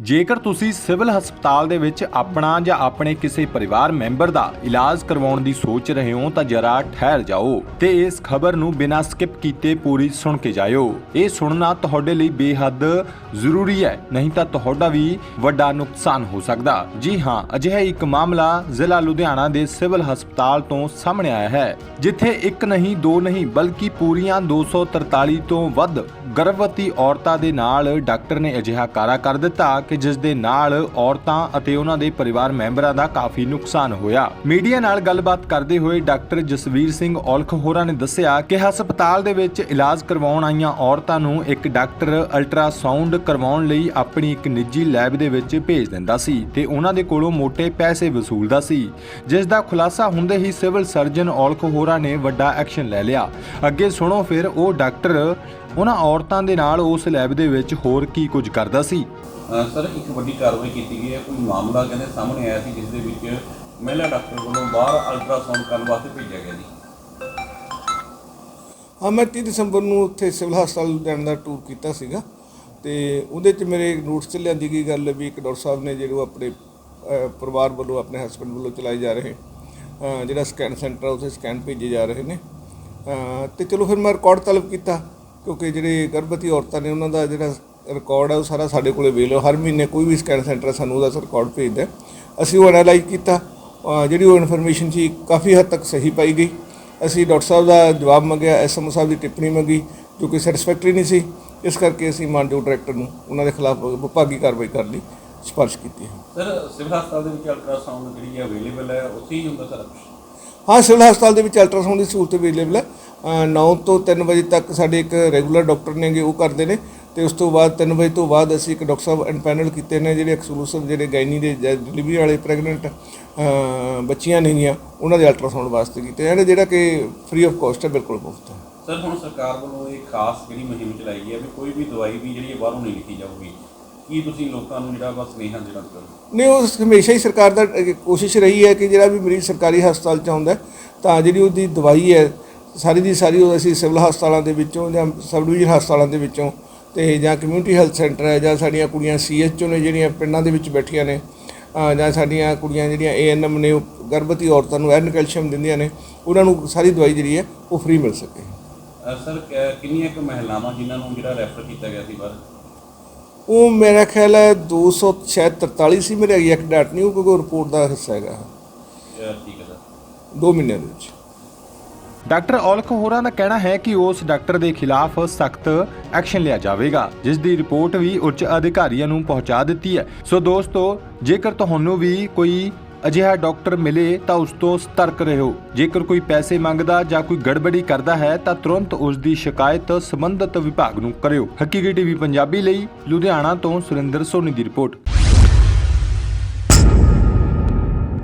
ਜੇਕਰ ਤੁਸੀਂ ਸਿਵਲ ਹਸਪਤਾਲ ਦੇ ਵਿੱਚ ਆਪਣਾ ਜਾਂ ਆਪਣੇ ਕਿਸੇ ਪਰਿਵਾਰ ਮੈਂਬਰ ਦਾ ਇਲਾਜ ਕਰਵਾਉਣ ਦੀ ਸੋਚ ਰਹੇ ਹੋ ਤਾਂ ਜਰਾ ਠਹਿਰ ਜਾਓ ਤੇ ਇਸ ਖਬਰ ਨੂੰ ਬਿਨਾਂ ਸਕਿਪ ਕੀਤੇ ਪੂਰੀ ਸੁਣ ਕੇ ਜਾਇਓ। ਇਹ ਸੁਣਨਾ ਤੁਹਾਡੇ ਲਈ ਬੇਹੱਦ ਜ਼ਰੂਰੀ ਹੈ, ਨਹੀਂ ਤਾਂ ਤੁਹਾਡਾ ਵੀ ਵੱਡਾ ਨੁਕਸਾਨ ਹੋ ਸਕਦਾ। ਜੀ ਹਾਂ, ਅਜਿਹਾ ਇੱਕ ਮਾਮਲਾ ਜ਼ਿਲ੍ਹਾ ਲੁਧਿਆਣਾ ਦੇ ਸਿਵਲ ਹਸਪਤਾਲ ਤੋਂ ਸਾਹਮਣੇ ਆਇਆ ਹੈ, ਜਿੱਥੇ ਇੱਕ ਨਹੀਂ, ਦੋ ਨਹੀਂ, ਬਲਕਿ ਪੂਰੀਆਂ 243 ਤੋਂ ਵੱਧ ਗਰਭਵਤੀ ਔਰਤਾਂ ਦੇ ਨਾਲ ਡਾਕਟਰ ਨੇ ਅਜਿਹਾ ਕਾਰਾ ਕਰ ਦਿੱਤਾ ਕਿ ਜਿਸ ਦੇ ਨਾਲ ਔਰਤਾਂ ਅਤੇ ਉਹਨਾਂ ਦੇ ਪਰਿਵਾਰ ਮੈਂਬਰਾਂ ਦਾ ਕਾਫੀ ਨੁਕਸਾਨ ਹੋਇਆ। ਮੀਡੀਆ ਨਾਲ ਗੱਲਬਾਤ ਕਰਦੇ ਹੋਏ ਡਾਕਟਰ ਜਸਵੀਰ ਸਿੰਘ ਔਲਖ ਹੋਰਾਂ ਨੇ ਦੱਸਿਆ ਕਿ ਹਸਪਤਾਲ ਦੇ ਵਿੱਚ ਇਲਾਜ ਕਰਵਾਉਣ ਆਈਆਂ ਔਰਤਾਂ ਨੂੰ ਇੱਕ ਡਾਕਟਰ ਅਲਟਰਾਸਾਊਂਡ ਕਰਵਾਉਣ ਲਈ ਆਪਣੀ ਇੱਕ ਨਿੱਜੀ ਲੈਬ ਦੇ ਵਿੱਚ ਭੇਜ ਦਿੰਦਾ ਸੀ ਤੇ ਉਹਨਾਂ ਦੇ ਕੋਲੋਂ ਮੋٹے ਪੈਸੇ ਵਸੂਲਦਾ ਸੀ। ਜਿਸ ਦਾ ਖੁਲਾਸਾ ਹੁੰਦੇ ਹੀ ਸਿਵਲ ਸਰਜਨ ਔਲਖ ਹੋਰਾਂ ਨੇ ਵੱਡਾ ਐਕਸ਼ਨ ਲੈ ਲਿਆ। ਅੱਗੇ ਸੁਣੋ ਫਿਰ ਉਹ ਡਾਕਟਰ ਉਹਨਾਂ ਔਰਤਾਂ ਦੇ ਨਾਲ ਉਸ ਲੈਬ ਦੇ ਵਿੱਚ ਹੋਰ ਕੀ ਕੁਝ ਕਰਦਾ ਸੀ? ਸਰ ਇੱਕ ਵੱਡੀ ਕਾਰਵਾਈ ਕੀਤੀ ਗਈ ਹੈ। ਕੋਈ ਮਾਮਲਾ ਕਹਿੰਦੇ ਸਾਹਮਣੇ ਆਇਆ ਸੀ ਜਿਸ ਦੇ ਵਿੱਚ ਮਹਿਲਾ ਡਾਕਟਰ ਵੱਲੋਂ ਬਾਹਰ ਅਲਟਰਾਸਾਊਂਡ ਕਰਨ ਵਾਸਤੇ ਭੇਜਿਆ ਗਿਆ ਜੀ। ਹਾਂ ਮੈਂ 30 ਦਸੰਬਰ ਨੂੰ ਉੱਥੇ ਸਿਵਲ ਹਸਪਤਾਲ ਲੁਧਿਆਣਾ ਦਾ ਟੂਰ ਕੀਤਾ ਸੀਗਾ ਤੇ ਉਹਦੇ 'ਚ ਮੇਰੇ ਨੋਟਸ 'ਚ ਲਿਆਂਦੀ ਗਈ ਗੱਲ ਵੀ ਇੱਕ ਡਾਕਟਰ ਸਾਹਿਬ ਨੇ ਜਿਹੜੇ ਆਪਣੇ ਪਰਿਵਾਰ ਵੱਲੋਂ ਆਪਣੇ ਹਸਬੰਡ ਵੱਲੋਂ ਚਲਾਏ ਜਾ ਰਹੇ ਜਿਹੜਾ ਸਕੈਨ ਸੈਂਟਰ ਆ ਉੱਥੇ ਸਕੈਨ ਭੇਜੇ ਜਾ ਰਹੇ ਨੇ। ਤੇ ਚਲੋ ਫਿਰ ਮੈਂ ਰਿਕਾਰਡ ਤਲਬ ਕੀਤਾ। ਕਿਉਂਕਿ ਜਿਹੜੇ ਗਰਭਵਤੀ ਔਰਤਾਂ ਨੇ ਉਹਨਾਂ ਦਾ ਜਿਹੜਾ ਰਿਕਾਰਡ ਹੈ ਉਹ ਸਾਰਾ ਸਾਡੇ ਕੋਲੇ ਵੇਲ ਹਰ ਮਹੀਨੇ ਕੋਈ ਵੀ ਸਕੈਨ ਸੈਂਟਰ ਸਾਨੂੰ ਉਹਦਾ ਰਿਕਾਰਡ ਭੇਜਦਾ ਅਸੀਂ ਉਹ ਐਨਾਲਾਈਜ਼ ਕੀਤਾ। ਜਿਹੜੀ ਉਹ ਇਨਫੋਰਮੇਸ਼ਨ ਸੀ, ਕਾਫੀ ਹੱਦ ਤੱਕ ਸਹੀ ਪਾਈ ਗਈ। ਅਸੀਂ ਡਾਕਟਰ ਸਾਹਿਬ ਦਾ ਜਵਾਬ ਮੰਗਿਆ ਐਸਐਮਓ ਸਾਹਿਬ ਦੀ ਟਿੱਪਣੀ ਮੰਗੀ, ਜੋ ਕਿ ਸੈਟੀਸਫੈਕਟਰੀ ਨਹੀਂ ਸੀ। ਇਸ ਕਰਕੇ ਅਸੀਂ ਮਾਨਯੋਗ ਡਾਇਰੈਕਟਰ ਨੂੰ ਉਹਨਾਂ ਦੇ ਖਿਲਾਫ ਵਿਭਾਗੀ ਕਾਰਵਾਈ ਕਰਨ ਲਈ ਸਿਫਾਰਿਸ਼ ਕੀਤੀ ਹੈ। ਸਰ, ਸਿਵਲ ਹਸਪਤਾਲ ਦੇ ਵਿੱਚ ਅਲਟਰਾਸਾਊਂਡ ਜਿਹੜੀ ਹੈ ਅਵੇਲੇਬਲ ਹੈ, ਉੱਥੇ ਹੀ ਹੁੰਦਾ ਸਾਰਾ ਕੁਛ? ਹਾਂ, ਸਿਵਲ ਹਸਪਤਾਲ ਦੇ ਵਿੱਚ ਅਲਟਰਾਸਾਊਂਡ ਦੀ ਸਹੂਲਤ ਅਵੇਲੇਬਲ ਹੈ। 9 ਤੋਂ 3 ਵਜੇ ਤੱਕ ਸਾਡੇ ਇੱਕ ਰੈਗੂਲਰ ਡਾਕਟਰ ਨੇਗੇ ਉਹ ਕਰਦੇ ਨੇ। ਤੇ ਉਸ ਤੋਂ ਬਾਅਦ 3 ਵਜੇ ਤੋਂ ਬਾਅਦ ਅਸੀਂ ਇੱਕ ਡਾਕਟਰ ਸਾਹਿਬ ਐਨਪੈਨਲ ਕੀਤੇ ਨੇ, ਜਿਹੜੇ ਐਕਸਕਲੂਸਿਵ ਜਿਹੜੇ ਗਾਇਨੀ ਦੇ ਡਿਲੀਵਰੀ ਵਾਲੇ ਪ੍ਰੈਗਨੈਂਟ ਬੱਚੀਆਂ ਨੇਗੀਆਂ ਉਹਨਾਂ ਦੇ ਅਲਟਰਾਸਾਊਂਡ ਵਾਸਤੇ ਕੀਤੇ ਇਹਨੇ ਜਿਹੜਾ ਕਿ ਫ੍ਰੀ ਆਫ ਕਾਸਟ ਹੈ, ਬਿਲਕੁਲ ਮੁਫਤ ਹੈ। ਸਰ, ਹੁਣ ਸਰਕਾਰ ਵੱਲੋਂ ਇਹ ਖਾਸ ਜਿਹੜੀ ਮੁਹਿੰਮ ਚਲਾਈ ਗਈ ਹੈ ਵੀ ਕੋਈ ਵੀ ਦਵਾਈ ਵੀ ਜਿਹੜੀ ਬਾਹਰੋਂ ਨਹੀਂ ਲਿਖੀ ਜਾਊਗੀ। ਕੀ ਤੁਸੀਂ ਲੋਕਾਂ ਨੂੰ ਜਿਹੜਾ ਬਸ ਸੁਨੇਹਾ ਦੇਣਾ ਚਾਹੋਗੇ ਨਹੀਂ ਉਹ ਹਮੇਸ਼ਾ ਹੀ ਸਰਕਾਰ ਦਾ ਅਹ, ਕੋਸ਼ਿਸ਼ ਰਹੀ ਹੈ ਕਿ ਜਿਹੜਾ ਵੀ ਮਰੀਜ਼ ਸਰਕਾਰੀ ਹਸਪਤਾਲ ਚ ਆਉਂਦਾ ਹੈ, ਤਾਂ ਜਿਹੜੀ ਉਹਦੀ ਦਵਾਈ ਹੈ ਸਾਰੀ ਦੀ ਸਾਰੀ ਉਹ ਅਸੀਂ ਸਿਵਲ ਹਸਪਤਾਲਾਂ ਦੇ ਵਿੱਚੋਂ ਜਾਂ ਸਬ ਡਿਵੀਜ਼ਨ ਹਸਪਤਾਲਾਂ ਦੇ ਵਿੱਚੋਂ ਤੇ ਜਾਂ ਕਮਿਊਨਿਟੀ ਹੈਲਥ ਸੈਂਟਰ ਹੈ ਜਾਂ ਸਾਡੀਆਂ ਕੁੜੀਆਂ ਸੀਐਚਓ ਨੇ ਜਿਹੜੀਆਂ ਪਿੰਡਾਂ ਦੇ ਵਿੱਚ ਬੈਠੀਆਂ ਨੇ ਅਹ, ਜਾਂ ਸਾਡੀਆਂ ਕੁੜੀਆਂ ਜਿਹੜੀਆਂ ਏਐਨਐਮ ਨੇ ਉਹ ਗਰਭਵਤੀ ਔਰਤਾਂ ਨੂੰ ਐਰਨ ਕੈਲਸ਼ੀਅਮ ਦਿੰਦੀਆਂ ਨੇ ਉਹਨਾਂ ਨੂੰ ਸਾਰੀ ਦਵਾਈ ਜਿਹੜੀ ਹੈ ਉਹ ਫ੍ਰੀ ਮਿਲ ਸਕੇ। ਸਰ ਕਿੰਨੀਆਂ ਕੁ ਮਹਿਲਾਵਾਂ ਜਿਨ੍ਹਾਂ ਨੂੰ ਜਿਹੜਾ ਰੈਫਰ ਕੀਤਾ ਗਿਆ ਸੀ ਬਾਹਰ? ਉਹ ਮੇਰਾ ਖਿਆਲ ਹੈ 200 ਸ਼ਾਇਦ 43 ਸੀ ਮੇਰੇ ਐਗਜ਼ੈਕਟ ਡਾਟ ਨਹੀਂ ਉਹ ਕਿਉਂਕਿ ਰਿਪੋਰਟ ਦਾ ਹਿੱਸਾ ਹੈਗਾ। ਠੀਕ ਹੈ ਸਰ। 2 ਮਹੀਨਿਆਂ ਦੇ ਵਿੱਚ। ਡਾਕਟਰ ਔਲਖ ਹੋਰਾਂ ਦਾ ਕਹਿਣਾ ਹੈ ਕਿ ਉਸ ਡਾਕਟਰ ਦੇ ਖਿਲਾਫ ਸਖਤ ਐਕਸ਼ਨ ਲਿਆ ਜਾਵੇਗਾ ਜਿਸ ਦੀ ਰਿਪੋਰਟ ਵੀ ਉੱਚ ਅਧਿਕਾਰੀਆਂ ਨੂੰ ਪਹੁੰਚਾ ਦਿੱਤੀ ਹੈ। ਸੋ ਦੋਸਤੋ ਜੇਕਰ ਤੁਹਾਨੂੰ ਵੀ ਕੋਈ ਅਜਿਹਾ ਡਾਕਟਰ ਮਿਲੇ ਤਾਂ ਉਸ ਤੋਂ ਸਤਰਕ ਰਹੋ। ਜੇਕਰ ਕੋਈ ਪੈਸੇ ਮੰਗਦਾ ਜਾਂ ਕੋਈ ਗੜਬੜੀ ਕਰਦਾ ਹੈ ਤਾਂ ਤੁਰੰਤ ਉਸ ਦੀ ਸ਼ਿਕਾਇਤ ਸੰਬੰਧਿਤ ਵਿਭਾਗ ਨੂੰ ਕਰਿਓ। ਹਕੀਕੀ ਟੀਵੀ ਪੰਜਾਬੀ ਲਈ, ਲੁਧਿਆਣਾ ਤੋਂ ਸੁਰਿੰਦਰ ਸੋਨੀ ਦੀ ਰਿਪੋਰਟ।